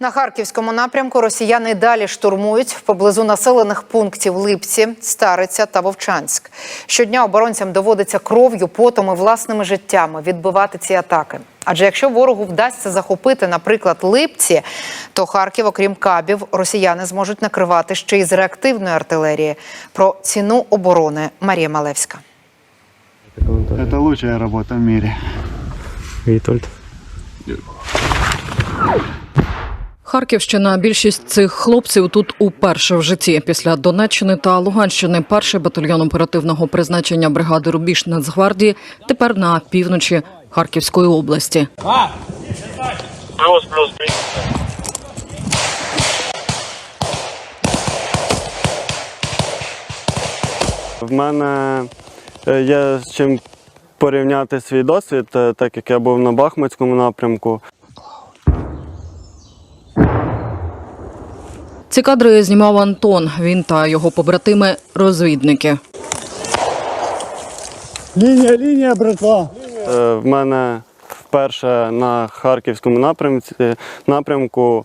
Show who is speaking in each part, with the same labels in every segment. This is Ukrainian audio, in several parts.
Speaker 1: На харківському напрямку росіяни далі штурмують поблизу населених пунктів Липці, Стариця та Вовчанськ. Щодня оборонцям доводиться кров'ю, потом і власними життями відбивати ці атаки. Адже якщо ворогу вдасться захопити, наприклад, Липці, то Харків, окрім кабів, росіяни зможуть накривати ще й з реактивної артилерії. Про ціну оборони Марія Малевська.
Speaker 2: Это лучшая работа в мире.
Speaker 3: Вітольд.
Speaker 4: Харківщина. Більшість цих хлопців тут уперше в житті. Після Донеччини та Луганщини перший батальйон оперативного призначення бригади Рубіж Нацгвардії тепер на півночі Харківської області.
Speaker 2: В мене е, є з чим порівняти свій досвід, е, так як я був на Бахмутському напрямку.
Speaker 4: Ці кадри знімав Антон. Він та його побратими розвідники.
Speaker 5: Лінія, лінія, братва.
Speaker 2: Е, В мене вперше на харківському напрямці, напрямку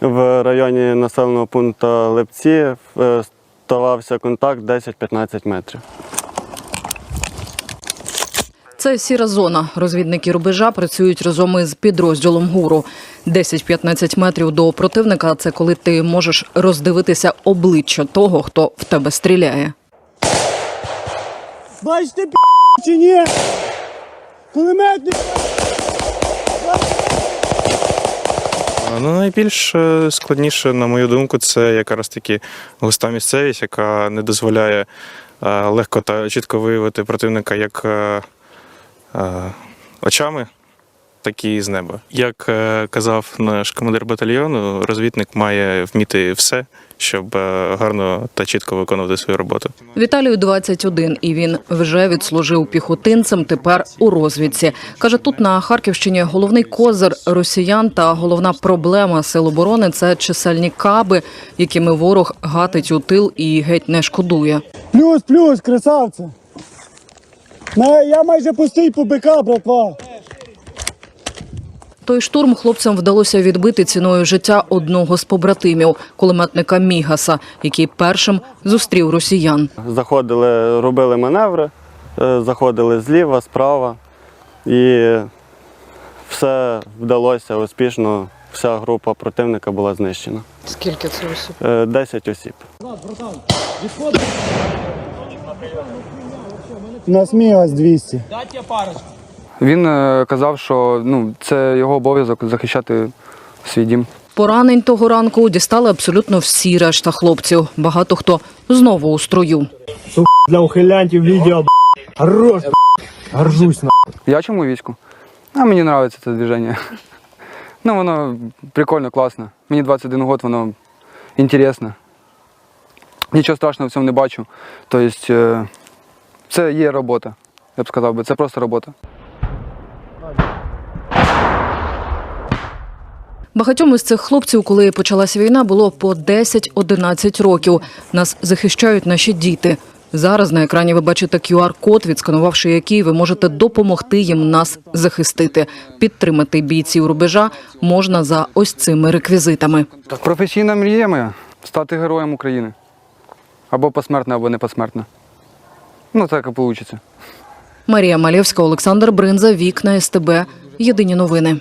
Speaker 2: в районі населеного пункту Лепці е, ставався контакт 10-15 метрів.
Speaker 4: Це сіра зона. Розвідники рубежа працюють разом із підрозділом ГУРу. 10-15 метрів до противника це коли ти можеш роздивитися обличчя того, хто в тебе стріляє.
Speaker 5: Бачите, пі*** чи ні? Кулеметник.
Speaker 3: Ну, найбільш е, складніше, на мою думку, це якраз таки густа місцевість, яка не дозволяє е, легко та чітко виявити противника як е, очами, так і з неба. Як е, казав наш командир батальйону, розвідник має вміти все, щоб е, гарно та чітко виконувати свою роботу.
Speaker 4: Віталію 21, і він вже відслужив піхотинцем. Тепер у розвідці каже, тут на Харківщині головний козир росіян та головна проблема сил оборони це чисельні каби, якими ворог гатить у тил і геть не шкодує.
Speaker 5: Плюс, плюс, красавці. На- Я майже пустий по БК, братва.
Speaker 4: Той штурм хлопцям вдалося відбити ціною життя одного з побратимів, кулеметника Мігаса, який першим зустрів росіян.
Speaker 2: Заходили, робили маневри, е, заходили зліва, справа, і все вдалося успішно. Вся група противника була знищена.
Speaker 4: Скільки це осіб?
Speaker 2: Е, 10 осіб.
Speaker 5: У нас мігас 200.
Speaker 6: Він е, казав, що ну, це його обов'язок захищати свій дім.
Speaker 4: Поранень того ранку дістали абсолютно всі решта хлопців. Багато хто знову у строю.
Speaker 5: Для ухилянтів відео. Хорош. Горжусь, на.
Speaker 6: Я чому війську? А мені подобається це движення. Ну, воно прикольно, класно. Мені 21 год, воно інтересно. Нічого страшного в цьому не бачу. Тобто, це є робота. Я б сказав би, це просто робота.
Speaker 4: Багатьом із цих хлопців, коли почалася війна, було по 10-11 років. Нас захищають наші діти. Зараз на екрані ви бачите QR-код, відсканувавши який ви можете допомогти їм нас захистити. Підтримати бійців рубежа можна за ось цими реквізитами.
Speaker 6: Професійна мрія моя стати героєм України. Або посмертно, або не посмертно. Ну, так і вийде.
Speaker 4: Марія Малєвська, Олександр Бринза, Вікна СТБ. Єдині новини.